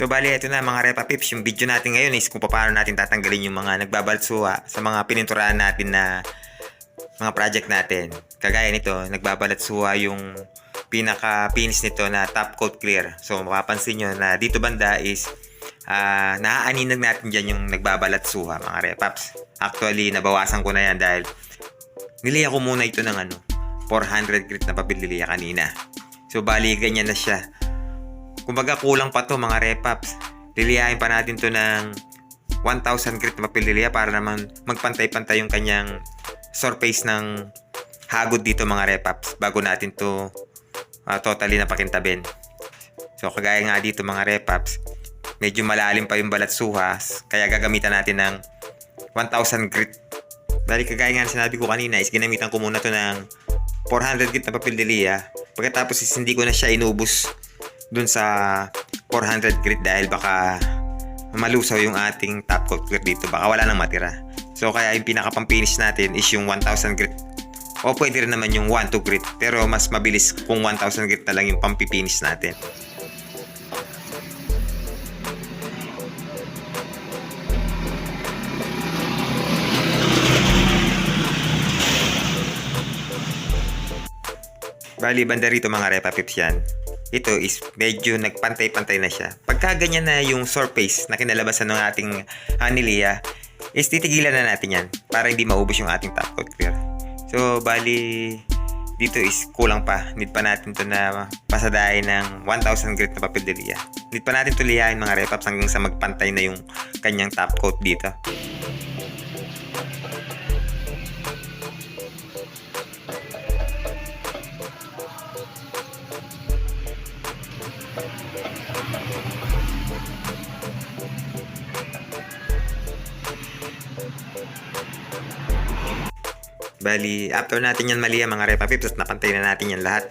So bali ito na mga Repa Pips, yung video natin ngayon is kung paano natin tatanggalin yung mga nagbabalsuha sa mga pininturahan natin na mga project natin. Kagaya nito, nagbabalat suha yung pinaka-pins nito na top coat clear. So mapapansin nyo na dito banda is ah naaaninag natin dyan yung nagbabalat suha mga repaps. Actually, nabawasan ko na yan dahil niliya ko muna ito ng ano, 400 grit na papel niliya kanina. So bali, ganyan na siya. Kumbaga kulang pa to mga repaps. Liliyahin pa natin to ng 1,000 grit na papel liliya para naman magpantay-pantay yung kanyang surface ng hagod dito mga repaps bago natin to ah, totally napakintabin. So kagaya nga dito mga repaps, medyo malalim pa yung balat suhas kaya gagamitan natin ng 1,000 grit. Dahil kagaya nga sinabi ko kanina is ginamitan ko muna to ng 400 grit na papel de Lea. Pagkatapos is hindi ko na siya inubos dun sa 400 grit dahil baka malusaw yung ating top coat clear dito. Baka wala nang matira. So kaya yung pinaka-pang-finish natin is yung 1,000 grit. O pwede rin naman yung 1 to grit. Pero mas mabilis kung 1,000 grit na lang yung pang-finish natin. Bali, banda rito mga repa pips yan. Ito is medyo nagpantay-pantay na siya. Pagka ganyan na yung surface na kinalabasan ng ating anilya, is titigilan na natin yan para hindi maubos yung ating top coat clear. So, bali, dito is kulang pa. Need pa natin to na pasadahin ng 1,000 grit na papel de Lea. Need pa natin to liyahin mga repaps hanggang sa magpantay na yung kanyang top coat dito. Bali, after natin yan mali mga repa pips at napantay na natin yan lahat.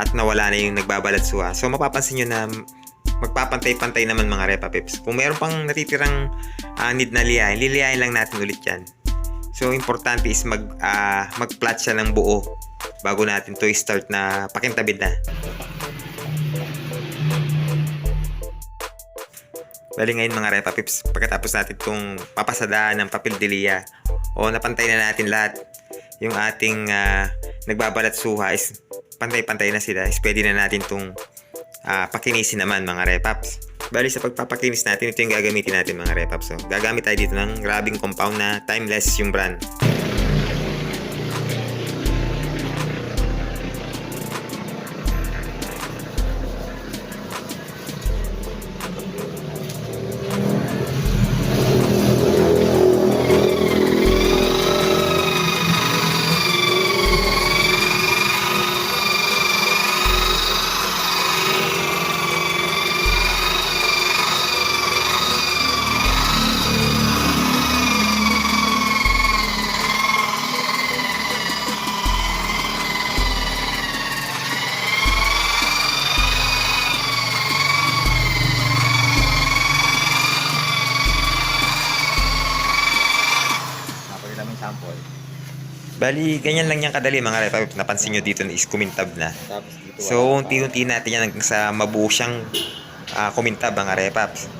At nawala na yung nagbabalat suha. So mapapansin nyo na magpapantay-pantay naman mga repa pips. Kung mayroon pang natitirang ah, need na liyahin, liliyahin lang natin ulit yan. So importante is mag, ah, mag-flat siya ng buo bago natin to start na pakintabid na. Bali ngayon mga repa pips, pagkatapos natin itong papasadaan ng papel de Lea o napantay na natin lahat yung ating ah, nagbabalat is pantay-pantay na sila is pwede na natin itong ah, pakinisin naman mga repaps. Bali sa pagpapakinis natin, ito yung gagamitin natin mga repaps. So, gagamit tayo dito ng grabbing compound na timeless yung brand. Bali, ganyan lang yung kadali mga repaps. Napansin nyo dito na is kumintab na. So, unti-unti natin yan hanggang sa mabuo siyang ah, kumintab mga repaps.